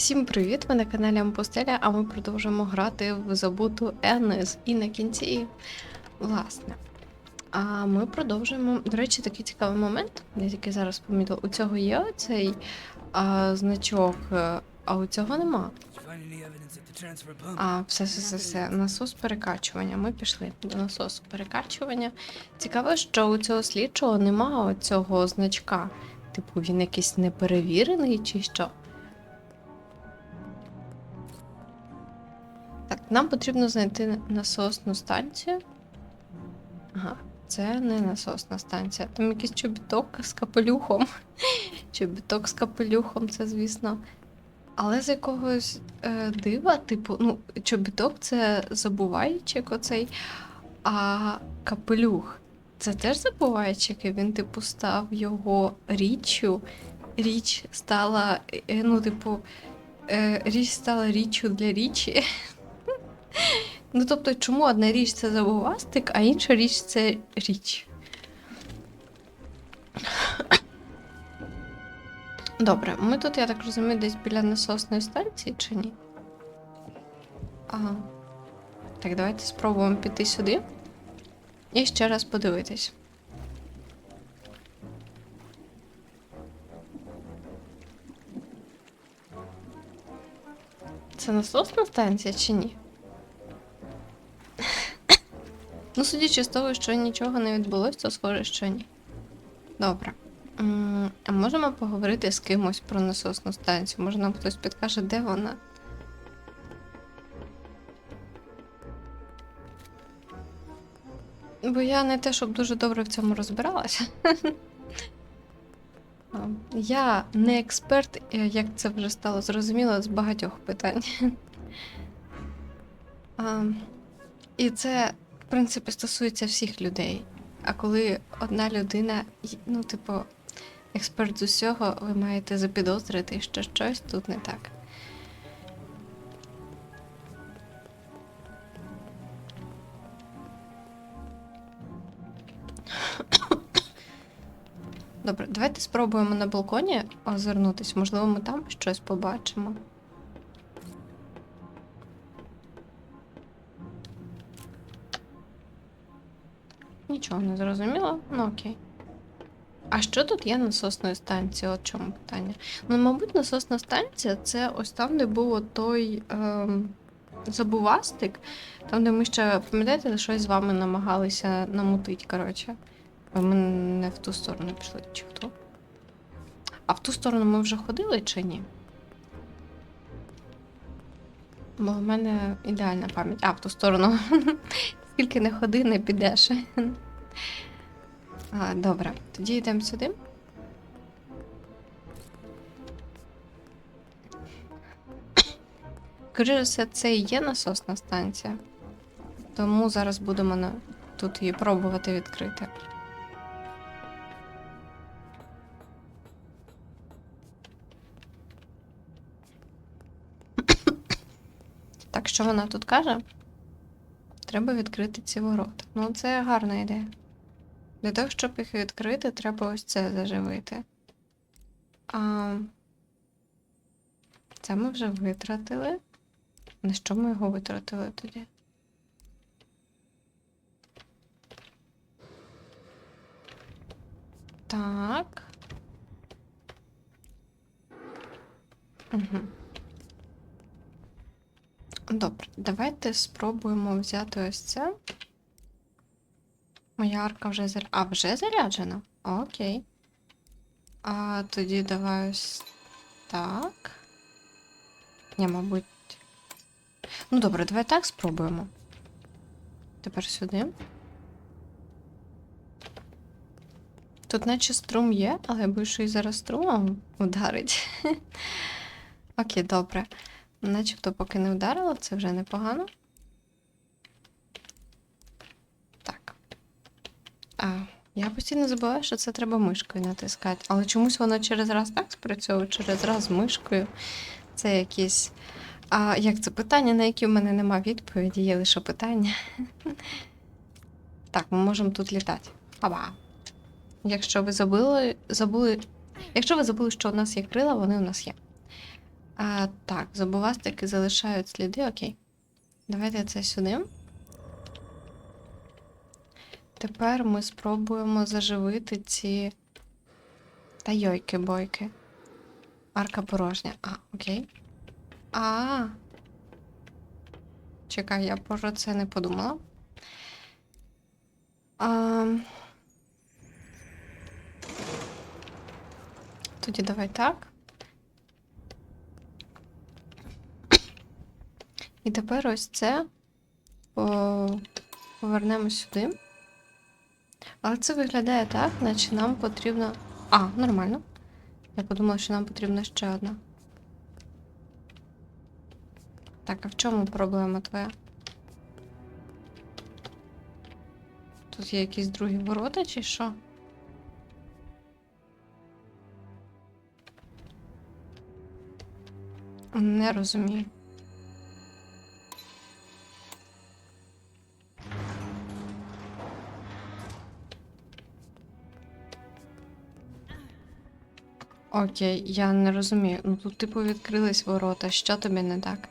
Всім привіт! Ви на каналі Ампостеля, а ми продовжуємо грати в забуту Енес. І на кінці, власне. А ми продовжуємо. До речі, такий цікавий момент. Я тільки зараз помітила. У цього є оцей а, значок, е, а у цього нема. А, все, все, все, все. Насос перекачування. Ми пішли до насосу перекачування. Цікаво, що у цього слідчого нема цього значка. Типу, він якийсь неперевірений чи що. Так, нам потрібно знайти насосну станцію. Ага, це не насосна станція. Там якийсь чобіток з капелюхом. чобіток з капелюхом, це, звісно. Але з якогось е, дива, типу, ну, чобіток це забувайчик оцей, а капелюх це теж забувайчик, і він, типу, став його річчю. Річ стала, е, ну, типу, е, річ стала річчю для річі. Ну, тобто, чому одна річ це забувастик, а інша річ це річ. Добре, ми тут, я так розумію, десь біля насосної станції чи ні? Ага. Так, давайте спробуємо піти сюди і ще раз подивитись. Це насосна станція чи ні? Ну, судячи з того, що нічого не відбулося, то схоже, що ні. Добре. А можемо поговорити з кимось про насосну станцію? Може, нам хтось підкаже, де вона? Бо я не те, щоб дуже добре в цьому розбиралася. Я не експерт, е, як це вже стало зрозуміло, з багатьох питань. І це, принципі, стосується всіх людей. А коли одна людина, ну, типу, експерт з усього, ви маєте запідозрити, що щось тут не так. Добре, давайте спробуємо на балконі озирнутись. Можливо, ми там щось побачимо. Нічого не зрозуміло, ну окей. А що тут є насосною станцією? От чому питання? Ну, мабуть, насосна станція це ось там, де був той ем, забувастик, там, де ми ще, пам'ятаєте, щось з вами намагалися намутити, коротше. Ми не в ту сторону пішли, чи хто? А в ту сторону ми вже ходили чи ні? Бо в мене ідеальна пам'ять. А, в ту сторону. Скільки не ходи, не підеш. А, добре, тоді йдемо сюди. Скоріше це і є насосна станція. Тому зараз будемо на... тут її пробувати відкрити. Так, що вона тут каже? Треба відкрити ці ворота. Ну, це гарна ідея. Для того, щоб їх відкрити, треба ось це заживити. А... Це ми вже витратили. На що ми його витратили тоді? Так. Угу. Добре, давайте спробуємо взяти ось це. Моя арка вже заряджена. А, вже заряджена? Окей. А тоді давай ось так. Ні, мабуть. Ну добре, давай так спробуємо. Тепер сюди. Тут наче струм є, але я боюсь, що і зараз струмом вдарить. Окей, добре. Начебто поки не вдарило, це вже непогано. Так. А, я постійно забуваю, що це треба мишкою натискати. Але чомусь воно через раз так спрацьовує, через раз мишкою. Це якісь. А як це питання, на які в мене нема відповіді, є лише питання. Так, ми можемо тут літати. Аба. Якщо ви забули, забули. Якщо ви забули, що у нас є крила, вони у нас є. А, так, зубовастики залишають сліди, окей. Давайте це сюди. Тепер ми спробуємо заживити ці. Та йойки-бойки. Арка порожня. А, окей. А. Чекай, я про це не подумала. А... Тоді давай так. І тепер ось це повернемо сюди. Але це виглядає так, наче нам потрібно. А, нормально. Я подумала, що нам потрібна ще одна. Так, а в чому проблема твоя? Тут є якісь другі ворота, чи що? Не розумію. Окей, я не розумію. Ну тут, типу, відкрились ворота. Що тобі не так?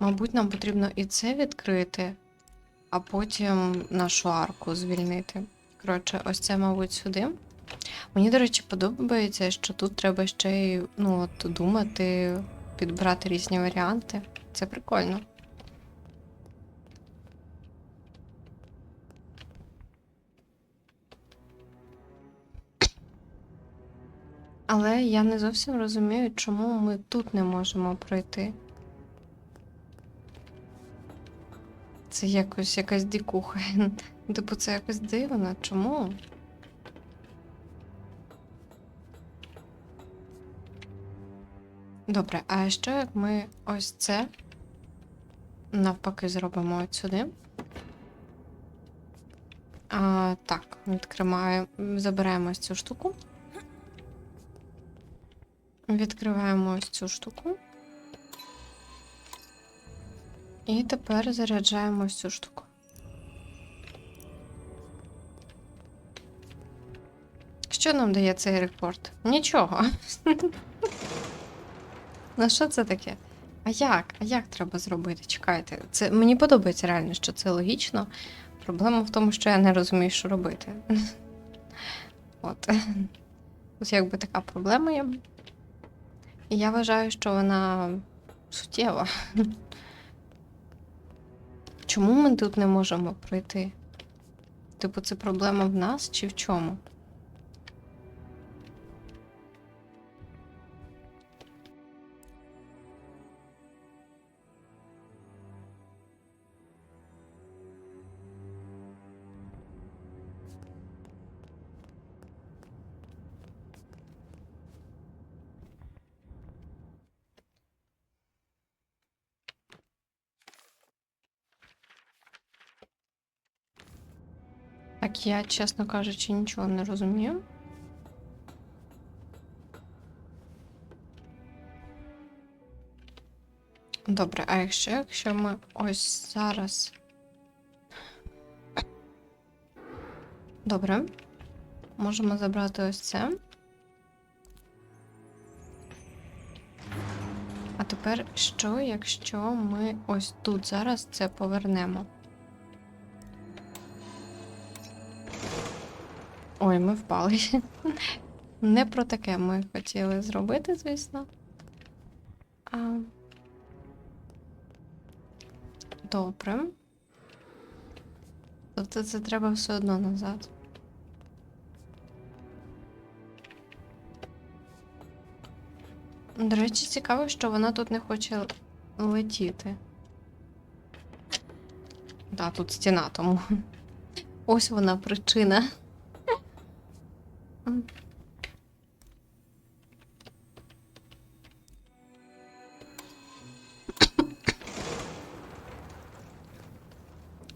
Мабуть, нам потрібно і це відкрити, а потім нашу арку звільнити. Коротше, ось це, мабуть, сюди. Мені, до речі, подобається, що тут треба ще й ну, от, думати, підбирати різні варіанти. Це прикольно. Але я не зовсім розумію, чому ми тут не можемо пройти. Це якось якась дикуха. Типу, це якось дивно. Чому? Добре, а що як ми ось це навпаки зробимо от сюди? А, так, відкриваємо, забираємо ось цю штуку. Відкриваємо ось цю штуку. І тепер заряджаємо ось цю штуку. Що нам дає цей репорт? Нічого. Ну що це таке? А як? А як треба зробити? Чекайте. Це мені подобається реально, що це логічно. Проблема в тому, що я не розумію, що робити. От. Ось якби така проблема є. Я вважаю, що вона суттєва. Чому ми тут не можемо пройти? Типу, це проблема в нас чи в чому? Я, чесно кажучи, нічого не розумію. Добре, а якщо, якщо ми ось зараз. Добре. Можемо забрати ось це. А тепер що, якщо ми ось тут зараз це повернемо? Ой, ми впали. Не про таке ми хотіли зробити, звісно. А... Добре. Тобто це треба все одно назад. До речі, цікаво, що вона тут не хоче летіти. Так, тут стіна, тому. Ось вона причина.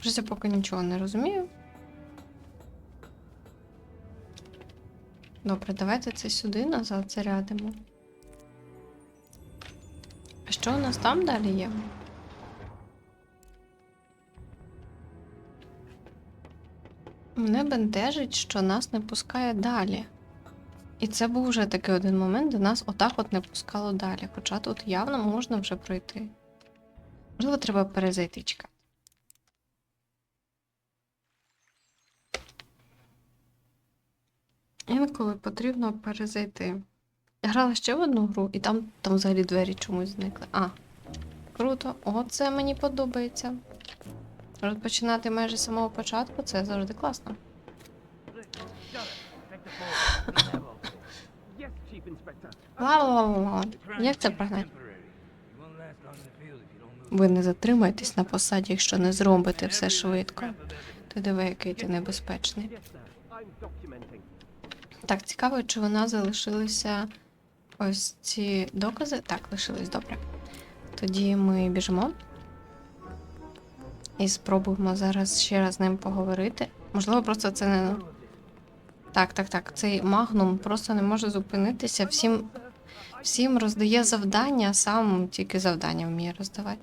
Щось я поки нічого не розумію. Добре, давайте це сюди назад зарядимо. А що у нас там далі є? Мене бентежить, що нас не пускає далі. І це був вже такий один момент, де нас отак от не пускало далі. Хоча тут явно можна вже пройти. Можливо, треба перезайти чекати. Інколи потрібно перезайти. Я грала ще в одну гру, і там, там взагалі двері чомусь зникли. А, круто. Оце мені подобається. Розпочинати майже з самого початку це завжди класно. Ла-ла-ла-ла. Як це прогнати? Ви не затримаєтесь на посаді, якщо не зробите все швидко. Ти диви, який ти небезпечний. Так, цікаво, чи вона залишилися ось ці докази? Так, лишились добре. Тоді ми біжимо. І спробуємо зараз ще раз з ним поговорити. Можливо, просто це не. Так, так, так. Цей магнум просто не може зупинитися. Всім, всім роздає завдання, сам тільки завдання вміє роздавати.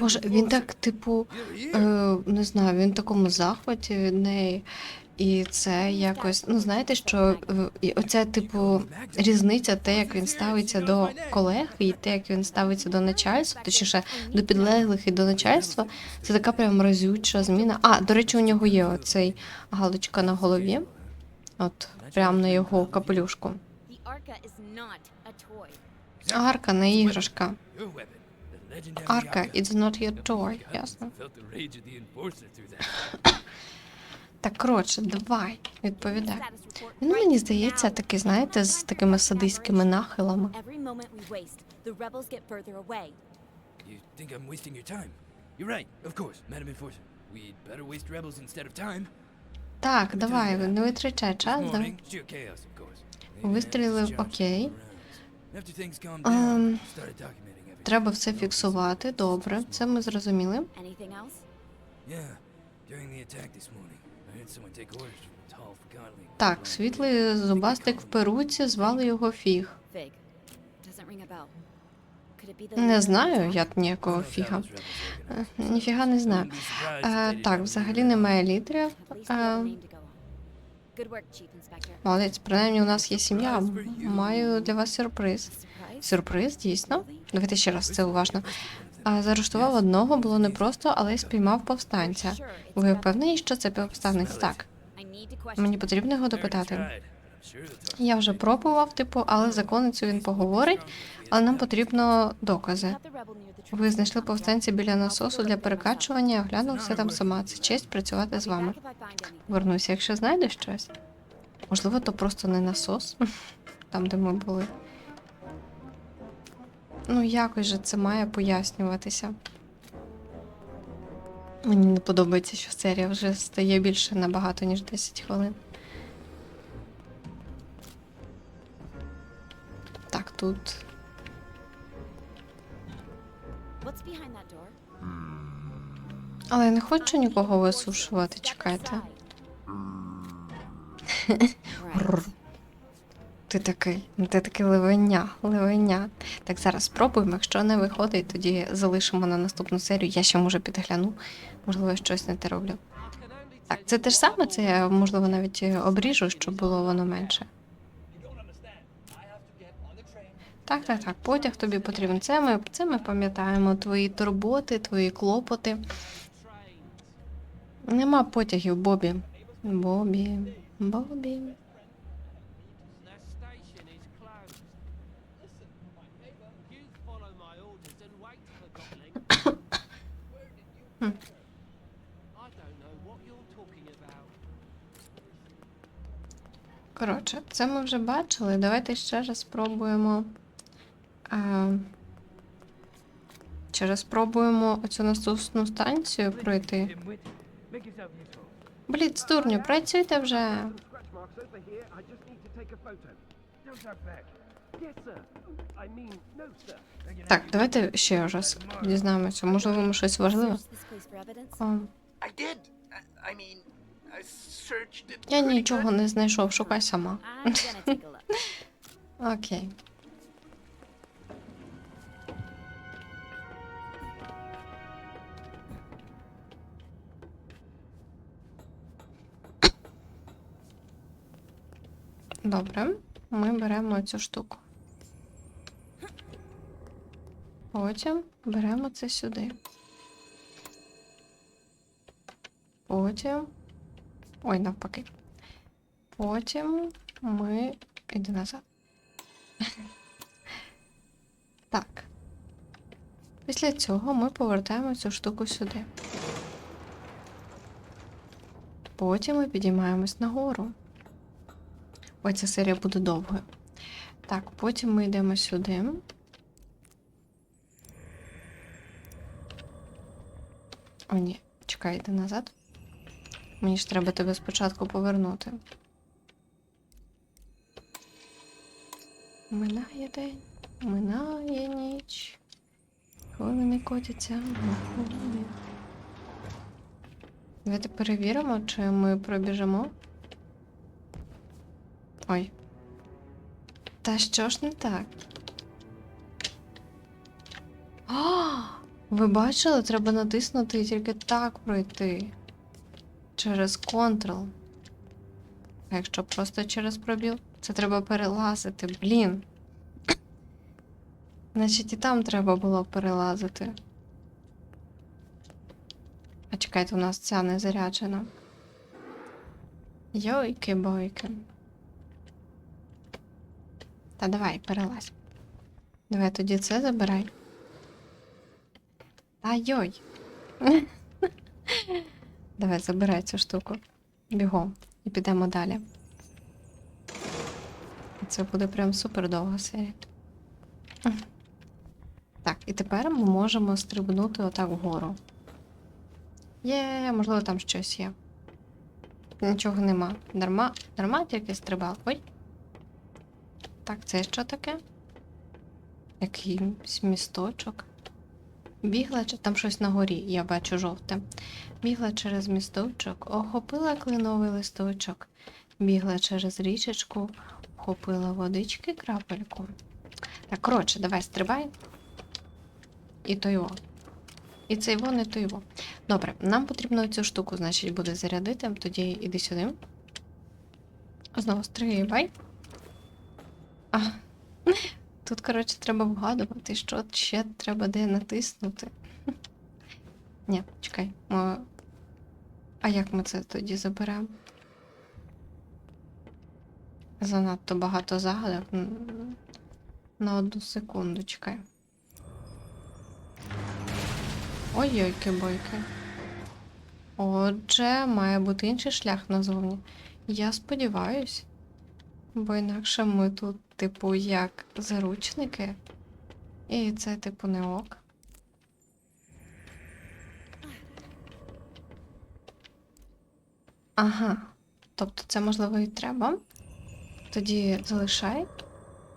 Боже, він так, типу, Е, не знаю, він в такому захваті від неї. І це якось, ну знаєте, що е, оця, типу, різниця, те, як він ставиться до колег, і те, як він ставиться до начальства, точніше, до підлеглих і до начальства, це така прям разюча зміна. А, до речі, у нього є оцей галочка на голові, от прямо на його капелюшку. Арка не іграшка. Арка, it's not your toy, ясно. Так, коротше, давай, відповідай. Він мені здається, такий, знаєте, з такими садистськими нахилами. Every moment we waste, the rebels get further away. You think I'm wasting your time? You're right, of course, Madam Enforcer. We'd better waste rebels instead of time. Так, давай, не витрачай час. Да. morning, sheer chaos, of course. They Вистрілив, окей. Ем. Треба все фіксувати. Добре, це ми зрозуміли. Yeah, during the attack this morning, Так, світлий зубастик в перуці, звали його фіг. Не знаю я ніякого фіга. Е, Ніфіга не знаю. Е, так, взагалі немає лідерів. Е, молодець, принаймні у нас є сім'я. Маю для вас сюрприз. Сюрприз, дійсно. Давайте ще раз це уважно. А заарештував одного, було непросто, але й спіймав повстанця. Ви впевнені, що це повстанець? Так. Мені потрібно його допитати. Я вже пробував, типу, але законницю він поговорить, але нам потрібно докази. Ви знайшли повстанця біля насосу для перекачування, оглянув все там сама. Це честь працювати з вами. back if I find anything. Вернуся, якщо знайдеш щось. Можливо, то просто не насос, там, де ми були. Ну, якось же це має пояснюватися. Мені не подобається, що серія вже стає більше набагато, ніж 10 хвилин. Так, тут. Але я не хочу нікого висушувати, чекайте. Ти такий, ну, ти такий ливеня, ливеня. Так, зараз спробуємо. Якщо не виходить, тоді залишимо на наступну серію. Я ще може підгляну. Можливо, я щось не те роблю. Так, це те ж саме, це я, можливо, навіть обріжу, щоб було воно менше. Так, так, так. Потяг тобі потрібен. Це ми, це ми пам'ятаємо. Твої турботи, твої клопоти. Нема потягів, Бобі. Бобі. Бобі. Hmm. Коротше, це ми вже бачили. Давайте ще раз спробуємо. А, ще раз спробуємо оцю насосну станцію пройти. Блін, дурню, працюйте вже. Так, давайте ще раз дізнаємося. Можливо, ми щось важливе. Я нічого не знайшов, шукай сама. Окей. Добре, ми беремо цю штуку. Потім беремо це сюди. Потім. Ой, навпаки. Потім ми. Іди назад. Так. Після цього ми повертаємо цю штуку сюди. Потім ми підіймаємось нагору. Ой, ця серія буде довгою. Так, потім ми йдемо сюди. О, ні, чекай, йди назад. Мені ж треба тебе спочатку повернути. Минає день, минає ніч. Хвилини котяться хвилини. Давайте перевіримо, чи ми пробіжимо. Ой. Та що ж не так? А, ви бачили, треба натиснути і тільки так пройти. Через Ctrl. А якщо просто через пробіл, це треба перелазити, блін. Значить, і там треба було перелазити. А чекайте, у нас ця не заряджена. Йойки-бойки. Та давай, перелазь. Давай тоді це забирай. Та йой. Давай, забирай цю штуку. Бігом. І підемо далі. Це буде прям супер довга серія. Так, і тепер ми можемо стрибнути отак вгору. Є, можливо, там щось є. Нічого нема. Дарма, дарма тільки стрибав. Ой. Так, це що таке? Якийсь місточок. Бігла, там щось на горі, я бачу жовте. Бігла через місточок, охопила кленовий листочок. Бігла через річечку, вхопила водички крапельку. Так, коротше, давай стрибай. І то його. І цей вон, і то його. Добре, нам потрібно цю штуку, значить, буде зарядити. Тоді іди сюди. Знову стрибай. А, тут, коротше, треба вгадувати, що ще треба де натиснути. Ні, чекай. Ми... А як ми це тоді заберемо? Занадто багато загадок. На одну секунду, чекай. Ой-ой, бойки. Отже, має бути інший шлях назовні. Я сподіваюсь. Бо інакше ми тут, типу, як заручники. І це, типу, не ок. Ага. Тобто це, можливо, і треба. Тоді залишай.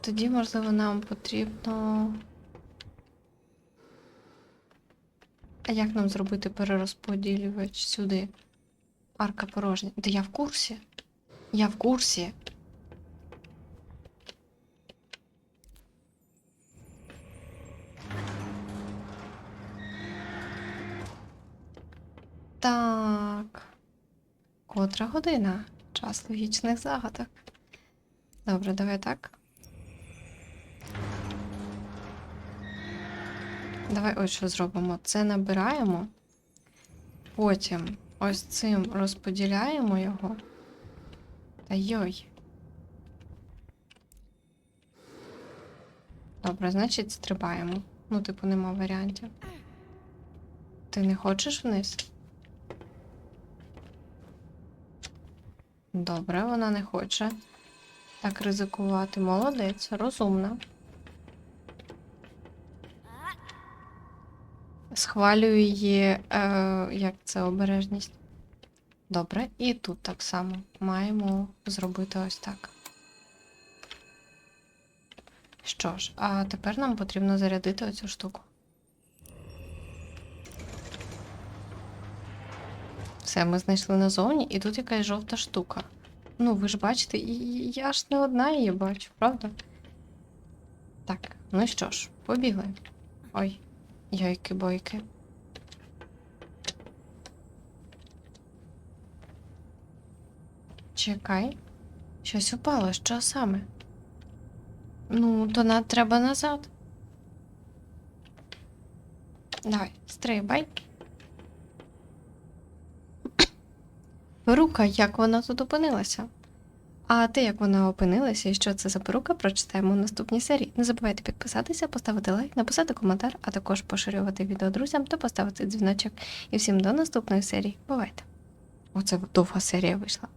Тоді, можливо, нам потрібно. А як нам зробити перерозподілювач сюди? Арка порожня. Та я в курсі. Я в курсі. Так. Котра година? Час логічних загадок. Добре, давай так. Давай ось що зробимо. Це набираємо. Потім ось цим розподіляємо його. Та йой. Добре, значить, стрибаємо. Ну, типу, нема варіантів. Ти не хочеш вниз? Добре, вона не хоче. Так ризикувати. Молодець, розумна. Схвалюю її, е, як це обережність. Добре, і тут так само маємо зробити ось так. Що ж, а тепер нам потрібно зарядити оцю штуку. Все, ми знайшли назовні, і тут якась жовта штука. Ну, ви ж бачите, і я ж не одна її бачу, правда? Так, ну що ж, побігли. Ой, йойки-бойки. Чекай. Щось упало, що саме? Ну, то нам треба назад. Давай, стрибай. Перука, як вона тут опинилася? А те, як вона опинилася і що це за перука, прочитаємо в наступній серії. Не забувайте підписатися, поставити лайк, написати коментар, а також поширювати відео друзям та поставити дзвіночок. І всім до наступної серії. Бувайте! Оце довга серія вийшла.